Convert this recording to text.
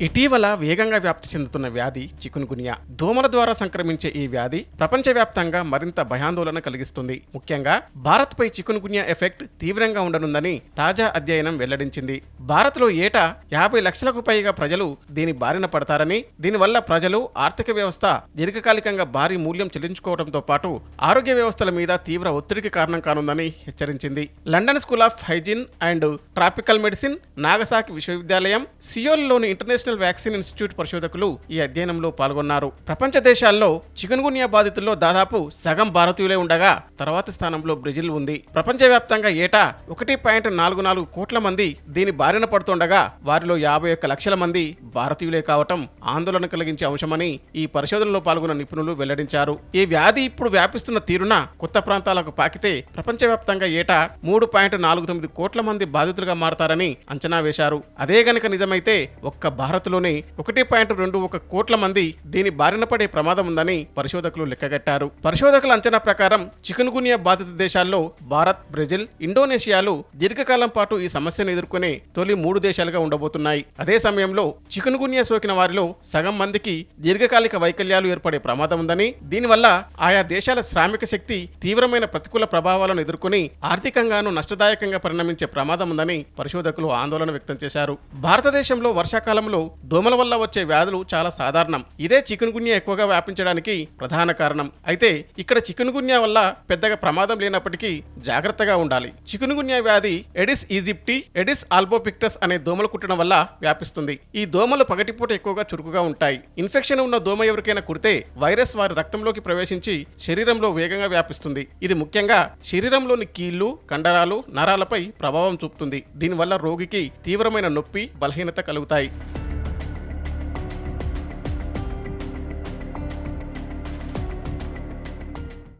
ఇటీవల వేగంగా వ్యాప్తి చెందుతున్న వ్యాధి చికున్గునియా. దోమల ద్వారా సంక్రమించే ఈ వ్యాధి ప్రపంచవ్యాప్తంగా మరింత భయాందోళన కలిగిస్తుంది. ముఖ్యంగా భారత్పై చికున్గునియా ఎఫెక్ట్ తీవ్రంగా ఉండనుందని తాజా అధ్యయనం వెల్లడించింది. భారత్లో ఏటా యాభై లక్షలకు పైగా ప్రజలు దీని బారిన పడతారని దీనివల్ల ప్రజలు ఆర్థిక వ్యవస్థ దీర్ఘకాలికంగా భారీ మూల్యం చెల్లించుకోవడంతో పాటు ఆరోగ్య వ్యవస్థల మీద తీవ్ర ఒత్తిడికి కారణం కానుందని హెచ్చరించింది. London school of hygiene and tropical medicine Nagasaki విశ్వవిద్యాలయం సియోల్లోని ఇంటర్నేషనల్ వ్యాక్సిన్ ఇన్స్టిట్యూట్ పరిశోధకులు ఈ అధ్యయనంలో పాల్గొన్నారు. ప్రపంచ దేశాల్లో చికున్గున్యా బాధితుల్లో దాదాపు సగం భారతీయులే ఉండగా తర్వాత స్థానంలో బ్రెజిల్ ఉంది. ప్రపంచవ్యాప్తంగా ఏటా ఒకటి పాయింట్ నాలుగు నాలుగు కోట్ల మంది దీని బారిన పడుతుండగా వారిలో యాభై ఒక్క లక్షల మంది భారతీయులే కావటం ఆందోళన కలిగించే అంశమని ఈ పరిశోధనలో పాల్గొన్న నిపుణులు వెల్లడించారు. ఈ వ్యాధి ఇప్పుడు వ్యాపిస్తున్న తీరున కొత్త ప్రాంతాలకు పాకితే ప్రపంచవ్యాప్తంగా ఏటా మూడు పాయింట్ నాలుగు తొమ్మిది కోట్ల మంది బాధితులుగా మారతారని అంచనా వేశారు. అదే గనక నిజమైతే ఒక్క భారత భారత్లోనే ఒకటి పాయింట్ రెండు ఒక కోట్ల మంది దీని బారిన పడే ప్రమాదం ఉందని పరిశోధకులు లెక్కగట్టారు. పరిశోధకుల అంచనా ప్రకారం చికున్గున్యా బాధిత దేశాల్లో భారత్ బ్రెజిల్ ఇండోనేషియాలు దీర్ఘకాలం పాటు ఈ సమస్యను ఎదుర్కొనే తొలి మూడు దేశాలుగా ఉండబోతున్నాయి. అదే సమయంలో చికున్గున్యా సోకిన వారిలో సగం మందికి దీర్ఘకాలిక వైకల్యాలు ఏర్పడే ప్రమాదం ఉందని దీనివల్ల ఆయా దేశాల శ్రామిక శక్తి తీవ్రమైన ప్రతికూల ప్రభావాలను ఎదుర్కొని ఆర్థికంగానూ నష్టదాయకంగా పరిణమించే ప్రమాదం ఉందని పరిశోధకులు ఆందోళన వ్యక్తం చేశారు. భారతదేశంలో వర్షాకాలంలో దోమల వల్ల వచ్చే వ్యాధులు చాలా సాధారణం. ఇదే చికున్గున్యా ఎక్కువగా వ్యాపించడానికి ప్రధాన కారణం. అయితే ఇక్కడ చికున్గున్యా వల్ల పెద్దగా ప్రమాదం లేనప్పటికీ జాగ్రత్తగా ఉండాలి. చికున్గున్యా వ్యాధి ఎడిస్ ఈజిప్టి ఎడిస్ ఆల్బోపిక్టస్ అనే దోమలు కుట్టడం వల్ల వ్యాపిస్తుంది. ఈ దోమలు పగటిపూట ఎక్కువగా చురుకుగా ఉంటాయి. ఇన్ఫెక్షన్ ఉన్న దోమ ఎవరికైనా కుడితే వైరస్ వారి రక్తంలోకి ప్రవేశించి శరీరంలో వేగంగా వ్యాపిస్తుంది. ఇది ముఖ్యంగా శరీరంలోని కీళ్ళు కండరాలు నరాలపై ప్రభావం చూపుతుంది. దీనివల్ల రోగికి తీవ్రమైన నొప్పి బలహీనత కలుగుతాయి.